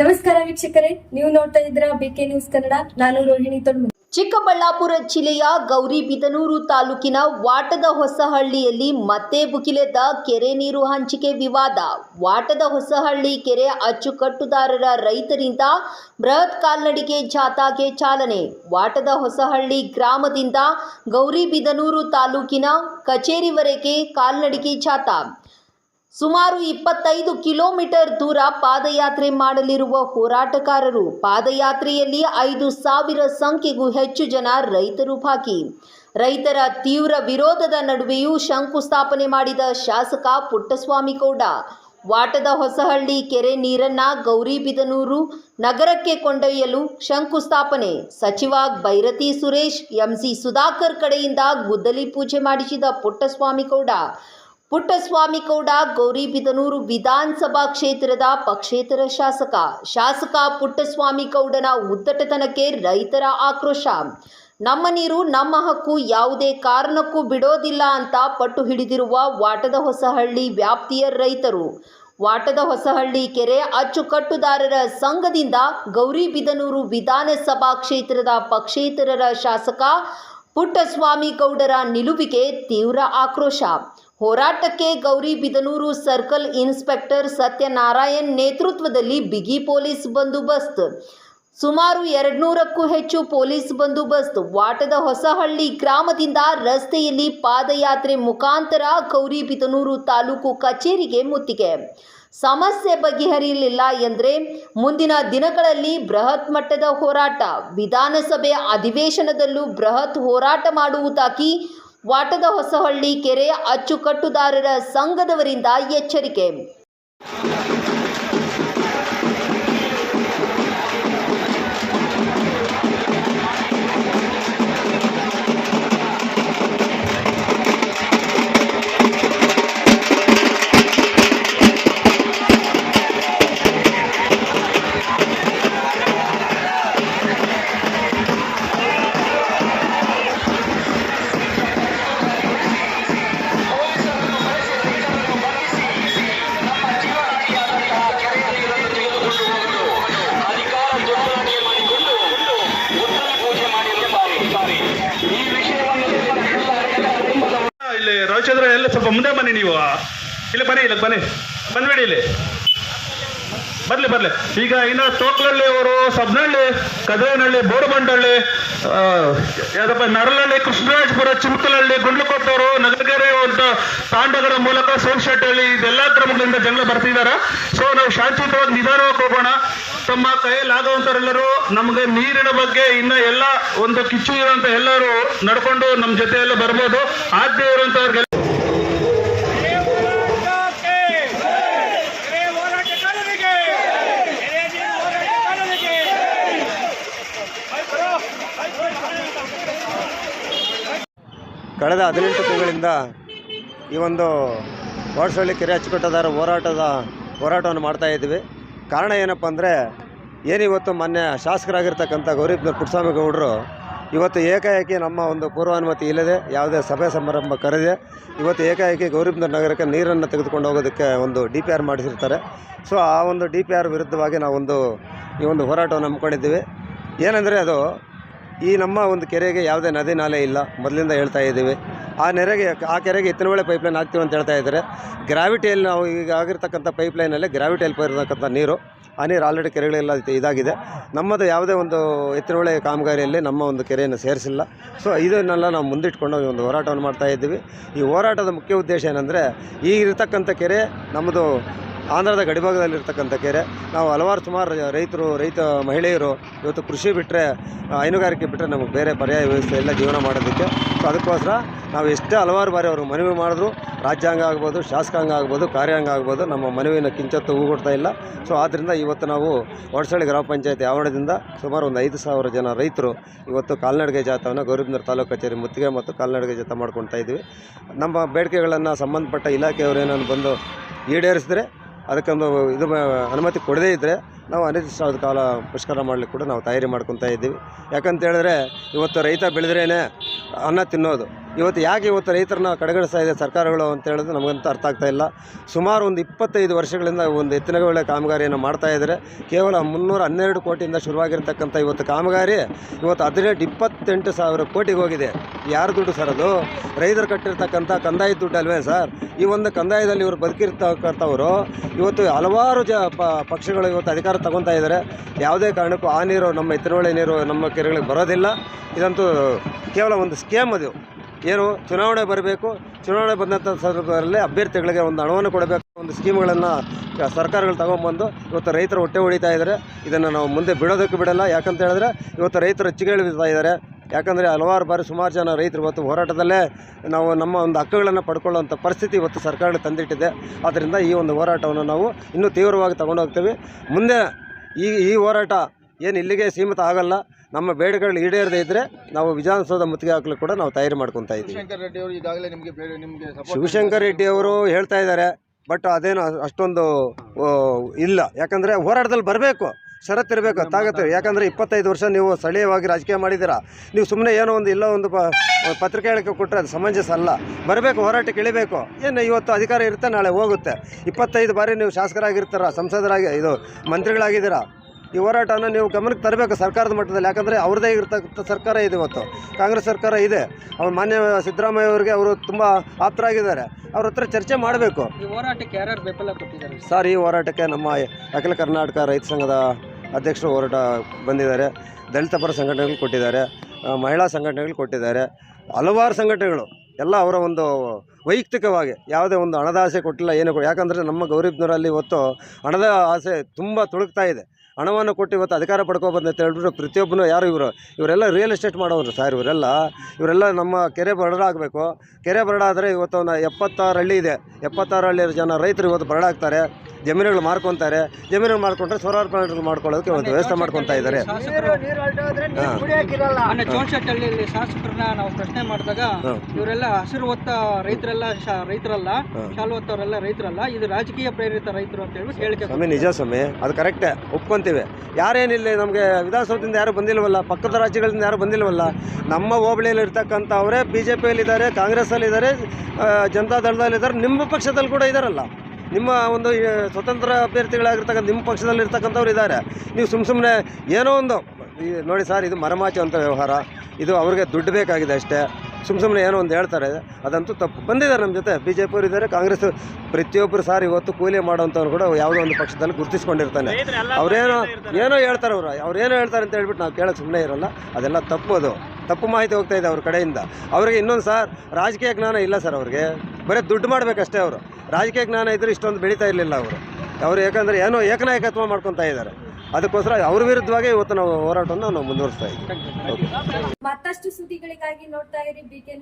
ನಮಸ್ಕಾರ ವೀಕ್ಷಕರೇ, ನೀವು ನೋಡ್ತಾ ಇದ್ರ ಬಿಕೆ ನ್ಯೂಸ್ ಕನ್ನಡ ನಾನು ರೋಹಿಣಿ ತೊಡ್ಮನಿ. ಚಿಕ್ಕಬಳ್ಳಾಪುರ ಜಿಲ್ಲೆಯ ಗೌರಿಬಿದನೂರು ತಾಲೂಕಿನ ವಾಟದ ಹೊಸಹಳ್ಳಿಯಲ್ಲಿ ಮತ್ತೆ ಬುಕಿಲೆದ್ದ ಕೆರೆ ನೀರು ಹಂಚಿಕೆ ವಿವಾದ. ವಾಟದ ಹೊಸಹಳ್ಳಿ ಕೆರೆ ಅಚ್ಚುಕಟ್ಟುದಾರರ ರೈತರಿಂದ ಬೃಹತ್ ಕಾಲ್ನಡಿಗೆ ಜಾಥಾಗೆ ಚಾಲನೆ. ವಾಟದ ಹೊಸಹಳ್ಳಿ ಗ್ರಾಮದಿಂದ ಗೌರಿಬಿದನೂರು ತಾಲೂಕಿನ ಕಚೇರಿವರೆಗೆ ಕಾಲ್ನಡಿಗೆ ಜಾಥಾ. ಸುಮಾರು ಇಪ್ಪತ್ತೈದು ಕಿಲೋಮೀಟರ್ ದೂರ ಪಾದಯಾತ್ರೆ ಮಾಡಲಿರುವ ಹೋರಾಟಗಾರರು ಪಾದಯಾತ್ರೆಯಲ್ಲಿ ಐದು ಸಾವಿರ ಸಂಖ್ಯೆಗೂ ಹೆಚ್ಚು ಜನ ರೈತರು ಭಾಗಿ. ರೈತರ ತೀವ್ರ ವಿರೋಧದ ನಡುವೆಯೂ ಶಂಕುಸ್ಥಾಪನೆ ಮಾಡಿದ ಶಾಸಕ ಪುಟ್ಟಸ್ವಾಮಿ ಗೌಡ, ವಾಟದ ಹೊಸಹಳ್ಳಿ ಕೆರೆ ನೀರನ್ನ ಗೌರಿಬಿದನೂರು ನಗರಕ್ಕೆ ಕೊಂಡೊಯ್ಯಲು ಶಂಕುಸ್ಥಾಪನೆ. ಸಚಿವ ಭೈರತಿ ಸುರೇಶ್, ಎಂಸಿ ಸುಧಾಕರ್ ಕಡೆಯಿಂದ ಗುದ್ದಲಿ ಪೂಜೆ ಮಾಡಿಸಿದ ಪುಟ್ಟಸ್ವಾಮಿ ಗೌಡ ಪುಟ್ಟಸ್ವಾಮಿ ಗೌಡ ಗೌರಿಬಿದನೂರು ವಿಧಾನಸಭಾ ಕ್ಷೇತ್ರದ ಪಕ್ಷೇತರ ಶಾಸಕ. ಶಾಸಕ ಪುಟ್ಟಸ್ವಾಮಿ ಗೌಡನ ಉದ್ದಟತನಕ್ಕೆ ರೈತರ ಆಕ್ರೋಶ. ನಮ್ಮ ನೀರು, ನಮ್ಮ ಹಕ್ಕು, ಯಾವುದೇ ಕಾರಣಕ್ಕೂ ಬಿಡೋದಿಲ್ಲ ಅಂತ ಪಟ್ಟು ಹಿಡಿದಿರುವ ವಾಟದ ಹೊಸಹಳ್ಳಿ ವ್ಯಾಪ್ತಿಯ ರೈತರು. ವಾಟದ ಹೊಸಹಳ್ಳಿ ಕೆರೆ ಅಚ್ಚುಕಟ್ಟುದಾರರ ಸಂಘದಿಂದ ಗೌರಿಬಿದನೂರು ವಿಧಾನಸಭಾ ಕ್ಷೇತ್ರದ ಪಕ್ಷೇತರರ ಶಾಸಕ ಪುಟ್ಟಸ್ವಾಮಿ ಗೌಡರ ನಿಲುವಿಗೆ ತೀವ್ರ ಆಕ್ರೋಶ. ಹೋರಾಟಕ್ಕೆ Gauribidanur circle inspector Satyanarayan ನೇತೃತ್ವದಲ್ಲಿ ಬಿಗಿ ಪೊಲೀಸ್ ಬಂದೋಬಸ್ತ್. ಸುಮಾರು ಎರಡ್ನೂರಕ್ಕೂ ಹೆಚ್ಚು ಪೊಲೀಸ್ ಬಂದೋಬಸ್ತ್. ವಾಟದ ಹೊಸಹಳ್ಳಿ ಗ್ರಾಮದಿಂದ ರಸ್ತೆಯಲ್ಲಿ ಪಾದಯಾತ್ರೆ ಮುಖಾಂತರ ಗೌರಿಬಿದನೂರು ತಾಲೂಕು ಕಚೇರಿಗೆ ಮುತ್ತಿಗೆ. ಸಮಸ್ಯೆ ಬಗೆಹರಿಯಲಿಲ್ಲ ಎಂದರೆ ಮುಂದಿನ ದಿನಗಳಲ್ಲಿ ಬೃಹತ್ ಮಟ್ಟದ ಹೋರಾಟ. ವಿಧಾನಸಭೆ ಅಧಿವೇಶನದಲ್ಲೂ ಬೃಹತ್ ಹೋರಾಟ ಮಾಡುವುದಾಗಿ ವಾಟದ ಹೊಸಹಳ್ಳಿ ಕೆರೆ ಅಚ್ಚುಕಟ್ಟುದಾರರ ಸಂಘದವರಿಂದ ಎಚ್ಚರಿಕೆ. ಸ್ವಲ್ಪ ಮುಂದೆ ಬನ್ನಿ ನೀವು. ಇಲ್ಲಿ ಬನ್ನಿ ಇಲ್ಲಿ ಬನ್ನಿ. ಬಂದ್ಬೇಡಿ ಇಲ್ಲಿ. ಬರ್ಲಿ ಬರ್ಲಿ. ಈಗ ಇನ್ನು ತೋಕ್ಲಹಳ್ಳಿ ಅವರು ಸಬ್ನಹಳ್ಳಿ ಕದ್ರೇನಹಳ್ಳಿ ಬೋರಬಂಡಹಳ್ಳಿ ಯಾವ್ದಪ್ಪ ನರಳಹಳ್ಳಿ ಕೃಷ್ಣರಾಜಪುರ ಚಿಮಕಲಹಳ್ಳಿ ಗುಂಡ್ಲಕೊಪ್ಪವರು ನಗರಗೆರೆ ಒಂದು ತಾಂಡಗಳ ಮೂಲಕ ಸೋಮಶೆಟ್ಟಹಳ್ಳಿ ಇದೆಲ್ಲ ಕ್ರಮಗಳಿಂದ ಜನ ಬರ್ತಿದ್ದಾರೆ ಸೊ ನಾವು ಶಾಂತಿಯುತವಾಗಿ ನಿಧಾನವಾಗಿ ಹೋಗೋಣ. ತಮ್ಮ ಕೈಯಲ್ಲಾಗುವಂಥವರೆಲ್ಲರೂ ನಮಗೆ ನೀರಿನ ಬಗ್ಗೆ ಇನ್ನ ಎಲ್ಲ ಒಂದು ಕಿಚ್ಚು ಇರುವಂತ ಎಲ್ಲರೂ ನಡ್ಕೊಂಡು ನಮ್ಮ ಜೊತೆ ಎಲ್ಲ ಬರ್ಬೋದು. ಆದ್ಯ ಇರುವಂತವ್ರಿಗೆ ಕಳೆದ ಹದಿನೆಂಟು ತಿಂಗಳಿಂದ ಈ ಒಂದು ವಾಡ್ಸಳ್ಳಿ ಕೆರೆ ಅಚ್ಚುಕಟ್ಟದಾರ ಹೋರಾಟದ ಹೋರಾಟವನ್ನು ಮಾಡ್ತಾ ಇದ್ದೀವಿ. ಕಾರಣ ಏನಪ್ಪ ಅಂದರೆ, ಏನಿವತ್ತು ಮೊನ್ನೆ ಶಾಸಕರಾಗಿರ್ತಕ್ಕಂಥ ಗೌರಿಬ್ನೂರು ಪುಟ್ಟಸ್ವಾಮಿ ಗೌಡರು ಇವತ್ತು ಏಕಾಏಕಿ ನಮ್ಮ ಒಂದು ಪೂರ್ವಾನುಮತಿ ಇಲ್ಲದೆ, ಯಾವುದೇ ಸಭೆ ಸಮಾರಂಭ ಕರೆದೆ, ಇವತ್ತು ಏಕಾಏಕಿ ಗೌರಿಬ್ನೂರು ನಗರಕ್ಕೆ ನೀರನ್ನು ತೆಗೆದುಕೊಂಡು ಹೋಗೋದಕ್ಕೆ ಒಂದು ಡಿ ಪಿ ಆರ್ ಮಾಡಿಸಿರ್ತಾರೆ. ಸೊ, ಆ ಒಂದು ಡಿ ಪಿ ಆರ್ ವಿರುದ್ಧವಾಗಿ ನಾವೊಂದು ಈ ಒಂದು ಹೋರಾಟವನ್ನು ಹಮ್ಮಿಕೊಂಡಿದ್ದೀವಿ. ಏನಂದರೆ ಅದು ಈ ನಮ್ಮ ಒಂದು ಕೆರೆಗೆ ಯಾವುದೇ ನದಿ ನಾಲೆ ಇಲ್ಲ. ಮೊದಲಿಂದ ಹೇಳ್ತಾ ಇದ್ದೀವಿ. ಆ ನೆರೆಗೆ, ಆ ಕೆರೆಗೆ ಎತ್ತಿನೊಳೆ ಪೈಪ್ಲೈನ್ ಹಾಕ್ತೀವಿ ಅಂತ ಹೇಳ್ತಾ ಇದ್ದಾರೆ. ಗ್ರಾವಿಟಿಯಲ್ಲಿ ನಾವು ಈಗ ಆಗಿರ್ತಕ್ಕಂಥ ಪೈಪ್ಲೈನಲ್ಲಿ ಗ್ರಾವಿಟಿಯಲ್ಲಿ ಇರತಕ್ಕಂಥ ನೀರು, ಆ ನೀರು ಆಲ್ರೆಡಿ ಕೆರೆಗಳೆಲ್ಲ ಇದು- ಇದಾಗಿದೆ. ನಮ್ಮದು ಯಾವುದೇ ಒಂದು ಎತ್ತಿನೊಳೆ ಕಾಮಗಾರಿಯಲ್ಲಿ ನಮ್ಮ ಒಂದು ಕೆರೆಯನ್ನು ಸೇರಿಸಿಲ್ಲ. ಸೊ ಇದನ್ನೆಲ್ಲ ನಾವು ಮುಂದಿಟ್ಕೊಂಡು ಒಂದು ಹೋರಾಟವನ್ನು ಮಾಡ್ತಾ ಇದ್ದೀವಿ. ಈ ಹೋರಾಟದ ಮುಖ್ಯ ಉದ್ದೇಶ ಏನಂದರೆ ಈಗಿರ್ತಕ್ಕಂಥ ಕೆರೆ ನಮ್ಮದು ಆಂಧ್ರದ ಗಡಿಭಾಗದಲ್ಲಿರ್ತಕ್ಕಂಥ ಕೆರೆ. ನಾವು ಹಲವಾರು ಸುಮಾರು ರೈತರು, ರೈತ ಮಹಿಳೆಯರು ಇವತ್ತು ಕೃಷಿ ಬಿಟ್ಟರೆ ಹೈನುಗಾರಿಕೆ ಬಿಟ್ಟರೆ ನಮಗೆ ಬೇರೆ ಪರ್ಯಾಯ ವ್ಯವಸ್ಥೆ ಇಲ್ಲ ಜೀವನ ಮಾಡೋದಕ್ಕೆ. ಸೊ ಅದಕ್ಕೋಸ್ಕರ ನಾವು ಎಷ್ಟೇ ಹಲವಾರು ಬಾರಿ ಅವ್ರಿಗೆ ಮನವಿ ಮಾಡಿದ್ರು, ರಾಜ್ಯಾಂಗ ಆಗ್ಬೋದು, ಶಾಸಕಾಂಗ ಆಗ್ಬೋದು, ಕಾರ್ಯಾಂಗ ಆಗ್ಬೋದು, ನಮ್ಮ ಮನವಿನ ಕಿಂಚತ್ತು ಹೂಗೊಡ್ತಾ ಇಲ್ಲ. ಸೊ ಆದ್ದರಿಂದ ಇವತ್ತು ನಾವು ಒಡಸಳ್ಳಿ ಗ್ರಾಮ ಪಂಚಾಯತಿ ಆವರಣದಿಂದ ಸುಮಾರು ಒಂದು ಐದು ಸಾವಿರ ಜನ ರೈತರು ಇವತ್ತು ಕಾಲ್ನಡಿಗೆ ಜಾಥವನ್ನು ಗೌರಿಬಿದನೂರು ತಾಲೂಕು ಕಚೇರಿ ಮುತ್ತಿಗೆ ಮತ್ತು ಕಾಲ್ನಡಿಗೆ ಜಾತ ಮಾಡ್ಕೊಳ್ತಾ ಇದ್ದೀವಿ ನಮ್ಮ ಬೇಡಿಕೆಗಳನ್ನು ಸಂಬಂಧಪಟ್ಟ ಇಲಾಖೆಯವರು ಏನನ್ನು ಬಂದು ಈಡೇರಿಸಿದ್ರೆ ಅದಕ್ಕೊಂದು ಇದು ಅನುಮತಿ ಕೊಡದೇ ಇದ್ದರೆ ನಾವು ಅನಿರ್ದಿಷ್ಟಾವಧಿ ಕಾಲ ಪುಷ್ಕರ ಮಾಡಲಿಕ್ಕೆ ಕೂಡ ನಾವು ತಯಾರಿ ಮಾಡ್ಕೊತಾ ಇದ್ದೀವಿ. ಯಾಕಂತ ಹೇಳಿದ್ರೆ ಇವತ್ತು ರೈತ ಬೆಳೆದ್ರೇ ಅನ್ನ ತಿನ್ನೋದು. ಇವತ್ತು ಯಾಕೆ ಇವತ್ತು ರೈತರನ್ನ ಕಡೆಗಣಿಸ್ತಾ ಇದೆ ಸರ್ಕಾರಗಳು ಅಂತ ಹೇಳಿದ್ರೆ ನಮಗಂತೂ ಅರ್ಥ ಆಗ್ತಾ ಇಲ್ಲ. ಸುಮಾರು ಒಂದು ಇಪ್ಪತ್ತೈದು ವರ್ಷಗಳಿಂದ ಒಂದು ಎತ್ತಿನಗೊಳ್ಳೆ ಕಾಮಗಾರಿಯನ್ನು ಮಾಡ್ತಾ ಇದ್ದಾರೆ. ಕೇವಲ ಮುನ್ನೂರ ಹನ್ನೆರಡು ಕೋಟಿಯಿಂದ ಶುರುವಾಗಿರ್ತಕ್ಕಂಥ ಇವತ್ತು ಕಾಮಗಾರಿ ಇವತ್ತು ಹದಿನೆಂಟು, ಇಪ್ಪತ್ತೆಂಟು ಸಾವಿರ ಕೋಟಿಗೆ ಹೋಗಿದೆ. ಯಾರು ದುಡ್ಡು ಸರ್ ಅದು? ರೈತರು ಕಟ್ಟಿರ್ತಕ್ಕಂಥ ಕಂದಾಯ ದುಡ್ಡು ಅಲ್ವೇ ಸರ್? ಈ ಒಂದು ಕಂದಾಯದಲ್ಲಿ ಇವರು ಬದುಕಿರ್ತಕ್ಕಂಥವರು ಇವತ್ತು ಹಲವಾರು ಜ ಪಕ್ಷಗಳು ಇವತ್ತು ಅಧಿಕಾರ ತಗೊತಾ ಇದ್ದಾರೆ. ಯಾವುದೇ ಕಾರಣಕ್ಕೂ ಆ ನೀರು, ನಮ್ಮ ಎತ್ತಿನಹೊಳೆ ನೀರು ನಮ್ಮ ಕೆರೆಗಳಿಗೆ ಬರೋದಿಲ್ಲ. ಇದಂತೂ ಕೇವಲ ಒಂದು ಸ್ಕೇಮ್ ಅದು. ಏನು ಚುನಾವಣೆ ಬರಬೇಕು, ಚುನಾವಣೆ ಬಂದಂಥ ಸಂದರ್ಭದಲ್ಲಿ ಅಭ್ಯರ್ಥಿಗಳಿಗೆ ಒಂದು ಹಣವನ್ನು ಕೊಡಬೇಕು, ಒಂದು ಸ್ಕೀಮ್ಗಳನ್ನು ಸರ್ಕಾರಗಳು ತಗೊಂಬಂದು ಇವತ್ತು ರೈತರು ಹೊಟ್ಟೆ ಹೊಡಿತಾ ಇದ್ದಾರೆ ಇದನ್ನು ನಾವು ಮುಂದೆ ಬಿಡೋದಕ್ಕೆ ಬಿಡಲ್ಲ. ಯಾಕಂತ ಹೇಳಿದ್ರೆ ಇವತ್ತು ರೈತರು ಬೀಳ್ತಾ ಇದ್ದಾರೆ ಯಾಕಂದರೆ ಹಲವಾರು ಬಾರಿ ಸುಮಾರು ಜನ ರೈತರು ಇವತ್ತು ಹೋರಾಟದಲ್ಲೇ ನಾವು ನಮ್ಮ ಒಂದು ಹಕ್ಕುಗಳನ್ನು ಪಡ್ಕೊಳ್ಳುವಂಥ ಪರಿಸ್ಥಿತಿ ಇವತ್ತು ಸರ್ಕಾರ ತಂದಿಟ್ಟಿದೆ. ಆದ್ದರಿಂದ ಈ ಒಂದು ಹೋರಾಟವನ್ನು ನಾವು ಇನ್ನೂ ತೀವ್ರವಾಗಿ ತಗೊಂಡು ಹೋಗ್ತೀವಿ ಮುಂದೆ ಈ ಈ ಹೋರಾಟ ಏನು ಇಲ್ಲಿಗೆ ಸೀಮಿತ ಆಗಲ್ಲ. ನಮ್ಮ ಬೇಡಿಕೆಗಳು ಈಡೇರದೇ ಇದ್ದರೆ ನಾವು ವಿಧಾನಸೌಧ ಮುತ್ತಿಗೆ ಹಾಕಲು ಕೂಡ ನಾವು ತಯಾರಿ ಮಾಡ್ಕೊತಾ ಇದ್ದೀವಿ. ಶಿವಶಂಕರ್ ರೆಡ್ಡಿ ಅವರು ಈಗಾಗಲೇ ನಿಮಗೆ ಬೇರೆ ನಿಮಗೆ ಶಿವಶಂಕರ್ ರೆಡ್ಡಿ ಅವರು ಹೇಳ್ತಾ ಇದ್ದಾರೆ ಬಟ್ ಅದೇನು ಅಷ್ಟೊಂದು ಆ, ಇಲ್ಲ. ಯಾಕಂದರೆ ಹೋರಾಟದಲ್ಲಿ ಬರಬೇಕು ಷರತ್ತಿರಬೇಕು ತಾಗತ್ತೆ ಯಾಕಂದರೆ ಇಪ್ಪತ್ತೈದು ವರ್ಷ ನೀವು ಸ್ಥಳೀಯವಾಗಿ ರಾಜಕೀಯ ಮಾಡಿದ್ದೀರಾ. ನೀವು ಸುಮ್ಮನೆ ಏನೋ ಒಂದು ಇಲ್ಲ ಒಂದು ಪ ಪತ್ರಿಕೆ ಹೇಳಿಕೆ ಕೊಟ್ಟರೆ ಅದು ಸಮಂಜಸ ಅಲ್ಲ. ಬರಬೇಕು ಹೋರಾಟಕ್ಕೆ ಇಳಿಬೇಕು. ಏನು ಇವತ್ತು ಅಧಿಕಾರ ಇರುತ್ತೆ ನಾಳೆ ಹೋಗುತ್ತೆ. ಇಪ್ಪತ್ತೈದು ಬಾರಿ ನೀವು ಶಾಸಕರಾಗಿರ್ತಾರ ಸಂಸದರಾಗಿ ಇದು ಮಂತ್ರಿಗಳಾಗಿದ್ದೀರಾ. ಈ ಹೋರಾಟನ ನೀವು ಗಮನಕ್ಕೆ ತರಬೇಕು ಸರ್ಕಾರದ ಮಟ್ಟದಲ್ಲಿ ಯಾಕಂದರೆ ಅವ್ರದ್ದೇ ಇರ್ತಕ್ಕಂಥ ಸರ್ಕಾರ ಇದೆ ಇವತ್ತು. ಕಾಂಗ್ರೆಸ್ ಸರ್ಕಾರ ಇದೆ. ಅವ್ರು ಮಾನ್ಯ ಸಿದ್ದರಾಮಯ್ಯ ಅವರಿಗೆ ಅವರು ತುಂಬ ಆಪ್ತರಾಗಿದ್ದಾರೆ. ಅವ್ರ ಹತ್ರ ಚರ್ಚೆ ಮಾಡಬೇಕು. ಈ ಹೋರಾಟಕ್ಕೆ ಯಾರ್ಯಾರು ಬೆಂಬಲ ಕೊಟ್ಟಿದ್ದಾರೆ? ಸರ್ ಈ ಹೋರಾಟಕ್ಕೆ ನಮ್ಮ ಅಖಿಲ ಕರ್ನಾಟಕ ರೈತ ಸಂಘದ ಅಧ್ಯಕ್ಷರು ಹೋರಾಟ ಬಂದಿದ್ದಾರೆ. ದಲಿತ ಪರ ಸಂಘಟನೆಗಳು ಕೊಟ್ಟಿದ್ದಾರೆ. ಮಹಿಳಾ ಸಂಘಟನೆಗಳು ಕೊಟ್ಟಿದ್ದಾರೆ. ಹಲವಾರು ಸಂಘಟನೆಗಳು ಎಲ್ಲ ಅವರ ಒಂದು ವೈಯಕ್ತಿಕವಾಗಿ ಯಾವುದೇ ಒಂದು ಹಣದ ಆಸೆ ಕೊಟ್ಟಿಲ್ಲ ಏನು ಯಾಕಂದರೆ ನಮ್ಮ ಗೌರಿಬ್ನರಲ್ಲಿ ಇವತ್ತು ಹಣದ ಆಸೆ ತುಂಬ ತುಳುಕ್ತಾ ಇದೆ. ಹಣವನ್ನು ಕೊಟ್ಟು ಇವತ್ತು ಅಧಿಕಾರ ಪಡ್ಕೊಬಂದು ಅಂತ ಹೇಳ್ಬಿಟ್ಟು ಪ್ರತಿಯೊಬ್ಬನು ಯಾರು ಇವರು? ಇವರೆಲ್ಲ ರಿಯಲ್ ಎಸ್ಟೇಟ್ ಮಾಡೋರು ಸರ್ ಇವರೆಲ್ಲ. ಇವರೆಲ್ಲ ನಮ್ಮ ಕೆರೆ ಬರಡ ಆಗಬೇಕು. ಕೆರೆ ಬರಡ ಆದರೆ ಇವತ್ತು ಎಪ್ಪತ್ತಾರು ಹಳ್ಳಿ ಇದೆ. ಎಪ್ಪತ್ತಾರು ಹಳ್ಳಿ ಜನ ರೈತರು ಇವತ್ತು ಬರಡ ಆಗ್ತಾರೆ. ಜಮೀನುಗಳು ಮಾರ್ಕೊತಾರೆ ಜಮೀನುಗಳು ಮಾರ್ಕೊಂಡ್ರೆ ಸೋಲಾರ್ ಪ್ಲಾಂಟ್ಗಳು ಮಾಡ್ಕೊಳ್ಳೋದಕ್ಕೆ ಒಂದು ವ್ಯವಸ್ಥೆ ಮಾಡ್ಕೊತಾ ಇದ್ದಾರೆ ಚೋಳಶೆಟ್ಟಹಳ್ಳಿಯಲ್ಲಿ ಶಾಸಕರನ್ನ ನಾವು ಪ್ರಶ್ನೆ ಮಾಡಿದಾಗ. ಇವರೆಲ್ಲ ಹಸಿರು ಹೊತ್ತ ರೈತರೆಲ್ಲ ಶಾ- ರೈತರಲ್ಲ. ಶಾಲು ಹೊತ್ತವರೆಲ್ಲ ರೈತರಲ್ಲ ಇದು ರಾಜಕೀಯ ಪ್ರೇರಿತ ರೈತರು ಅಂತ ಹೇಳ್ಬಿಟ್ಟು ಹೇಳಿಕೆ ಸ್ವಾಮಿ ನಿಜ ಸ್ವಾಮಿ ಅದು ಕರೆಕ್ಟೇ ಒಪ್ಕೊಂತೀವಿ. ಯಾರೇನಿಲ್ಲ ನಮಗೆ ವಿಧಾನಸೌಧದಿಂದ ಯಾರು ಬಂದಿಲ್ವಲ್ಲ ಪಕ್ಕದ ರಾಜ್ಯಗಳಿಂದ ಯಾರು ಬಂದಿಲ್ವಲ್ಲ ನಮ್ಮ ಹೋಬಳಿಯಲ್ಲಿ ಇರ್ತಕ್ಕಂಥವರೇ ಬಿ ಜೆ ಪಿಯಲ್ಲಿದ್ದಾರೆ ಕಾಂಗ್ರೆಸ್ಸಲ್ಲಿದ್ದಾರೆ ಜನತಾ ದಳದಲ್ಲಿದ್ದಾರೆ ನಿಮ್ಮ ಪಕ್ಷದಲ್ಲಿ ಕೂಡ ಇದ್ದಾರಲ್ಲ ನಿಮ್ಮ ಒಂದು ಸ್ವತಂತ್ರ ಅಭ್ಯರ್ಥಿಗಳಾಗಿರ್ತಕ್ಕಂಥ ನಿಮ್ಮ ಪಕ್ಷದಲ್ಲಿ ಇರ್ತಕ್ಕಂಥವ್ರು ಇದ್ದಾರೆ. ನೀವು ಸುಮ್ಮ ಸುಮ್ಮನೆ ಏನೋ ಒಂದು ನೋಡಿ ಸರ್ ಇದು ಮರಮಾಚುವಂಥ ಅಂತ ವ್ಯವಹಾರ. ಇದು ಅವ್ರಿಗೆ ದುಡ್ಡು ಬೇಕಾಗಿದೆ ಅಷ್ಟೇ. ಸುಮ್ಮ ಸುಮ್ಮನೆ ಏನೋ ಒಂದು ಹೇಳ್ತಾರೆ. ಅದಂತೂ ತಪ್ಪು. ಬಂದಿದ್ದಾರೆ ನಮ್ಮ ಜೊತೆ. ಬಿ ಜೆ ಪಿಯವರು ಇದ್ದಾರೆ ಕಾಂಗ್ರೆಸ್ ಪ್ರತಿಯೊಬ್ಬರು ಸಾರ್ ಇವತ್ತು ಕೂಲಿ ಮಾಡೋವಂಥವ್ರು ಕೂಡ ಯಾವುದೋ ಒಂದು ಪಕ್ಷದಲ್ಲಿ ಗುರುತಿಸ್ಕೊಂಡಿರ್ತಾನೆ. ಅವರೇನೋ ಏನೋ ಹೇಳ್ತಾರೆ ಅವರು. ಅವ್ರು ಏನೋ ಹೇಳ್ತಾರೆ ಅಂತ ಹೇಳ್ಬಿಟ್ಟು ನಾವು ಕೇಳೋಕೆ ಸುಮ್ಮನೆ ಇರಲ್ಲ. ಅದೆಲ್ಲ ತಪ್ಪು ಅದು. ತಪ್ಪು ಮಾಹಿತಿ ಹೋಗ್ತಾ ಇದೆ ಅವ್ರ ಕಡೆಯಿಂದ. ಅವರಿಗೆ ಇನ್ನೊಂದು ಸರ್ ರಾಜಕೀಯ ಜ್ಞಾನ ಇಲ್ಲ ಸರ್ ಅವ್ರಿಗೆ. ಬರೀ ದುಡ್ಡು ಮಾಡಬೇಕಷ್ಟೇ ಅವರು. ರಾಜಕೀಯ ಜ್ಞಾನ ಇದ್ದರೆ ಇಷ್ಟೊಂದು ಬೆಳೀತಾ ಇರಲಿಲ್ಲ ಅವರು. ಅವರು ಯಾಕಂದರೆ ಏನೋ ಏಕನಾಯಕತ್ವ ಮಾಡ್ಕೊತಾ ಇದ್ದಾರೆ. ಅದಕ್ಕೋಸ್ಕರ ಅವ್ರ ವಿರುದ್ಧವಾಗಿ ಇವತ್ತು ನಾವು ಹೋರಾಟವನ್ನು ನಾವು ಮುಂದುವರಿಸ್ತಾ ಇದ್ದೀವಿ. ಮತ್ತಷ್ಟು ಸುದ್ದಿಗಳಿಗಾಗಿ ನೋಡ್ತಾ ಇರಿ ಬಿ ಕೆ